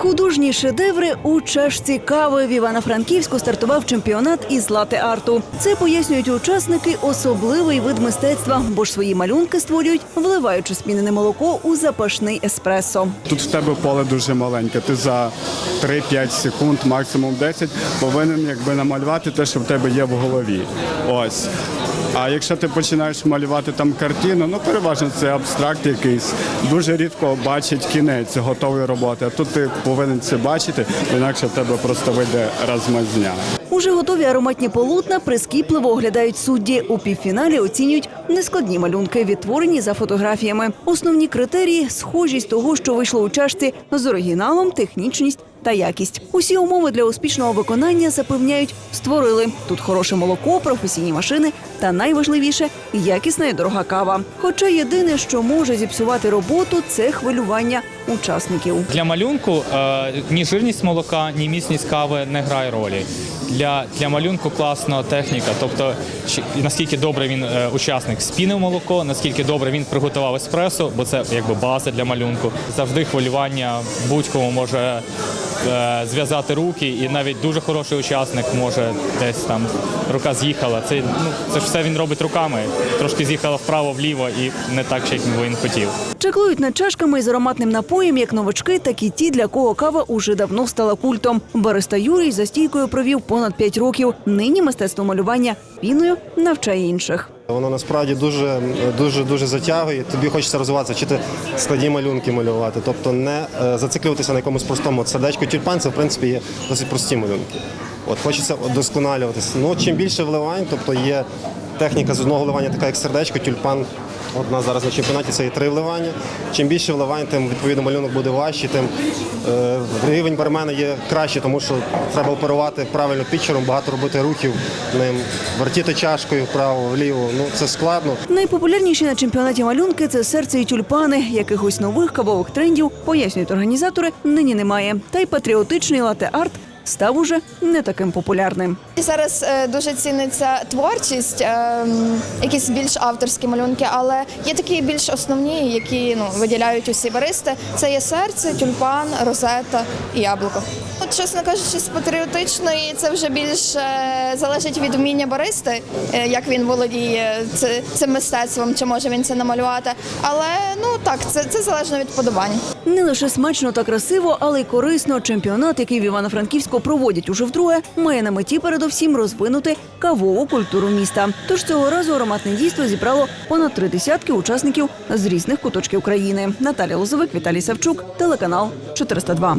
Художні шедеври у чашці кави в Івано-Франківську стартував чемпіонат із лате-арту. Це пояснюють учасники особливий вид мистецтва, бо ж свої малюнки створюють, вливаючи спінене молоко у запашний еспресо. Тут в тебе поле дуже маленьке. Ти за 3-5 секунд, максимум 10, повинен якби намалювати те, що в тебе є в голові. Ось. А якщо ти починаєш малювати там картину, ну переважно це абстракт якийсь. Дуже рідко бачить кінець готової роботи. А тут ти повинен це бачити, інакше в тебе просто вийде розмазня. Уже готові ароматні полотна прискіпливо оглядають судді. У півфіналі оцінюють нескладні малюнки, відтворені за фотографіями. Основні критерії схожість того, що вийшло у чашці з оригіналом, технічність та якість. Усі умови для успішного виконання запевняють, створили тут хороше молоко, професійні машини та найважливіше якісна і дорога кава. Хоча єдине, що може зіпсувати роботу, це хвилювання учасників. Для малюнку е, ні жирність молока, ні міцність кави не грає ролі. Для, для малюнку класна техніка, тобто чи- наскільки добре він е, учасник спінив молоко, наскільки добре він приготував еспресо, бо це якби база для малюнку. Завжди хвилювання будь-кому може зв'язати руки, і навіть дуже хороший учасник може десь там рука з'їхала. Це ну це ж все він робить руками. Трошки з'їхала вправо, вліво і не так, як він хотів. Чеклують над чашками з ароматним напоєм як новачки, так і ті, для кого кава уже давно стала культом. Бариста Юрій за стійкою провів понад 5 років. Нині мистецтво малювання піною навчає інших. Воно насправді дуже дуже дуже затягує. Тобі хочеться розвиватися, чи ти складні малюнки малювати, тобто не е, зациклюватися на якомусь простому. От сердечко тюльпан це в принципі є досить прості малюнки. От хочеться вдосконалюватися. Ну чим більше вливань, тобто є техніка з одного вливання, така як сердечко, тюльпан. От у нас зараз на чемпіонаті це є три вливання. Чим більше вливань, тим відповідно малюнок буде важчий, тим е, рівень бармена є кращий, тому що треба оперувати правильно пітчером, багато робити рухів ним, вертіти чашкою вправо, вліво. Ну це складно. Найпопулярніші на чемпіонаті малюнки це серце і тюльпани. Якихось нових кавових трендів, пояснюють організатори, нині немає. Та й патріотичний лате-арт став уже не таким популярним. Зараз е, дуже ціниться творчість, е, якісь більш авторські малюнки, але є такі більш основні, які ну виділяють усі баристи. Це є серце, тюльпан, розета і яблуко. От, чесно кажучи, з патріотичної це вже більш е, залежить від вміння баристи, е, як він володіє цим мистецтвом, чи може він це намалювати. Але ну так, це, це залежно від подобань. Не лише смачно та красиво, але й корисно. Чемпіонат, який в Івано-Франківську проводять уже вдруге, має на меті передовсім розвинути кавову культуру міста. Тож цього разу ароматне дійство зібрало понад три десятки учасників з різних куточків країни. Наталя Лозовик, Віталій Савчук, телеканал 402.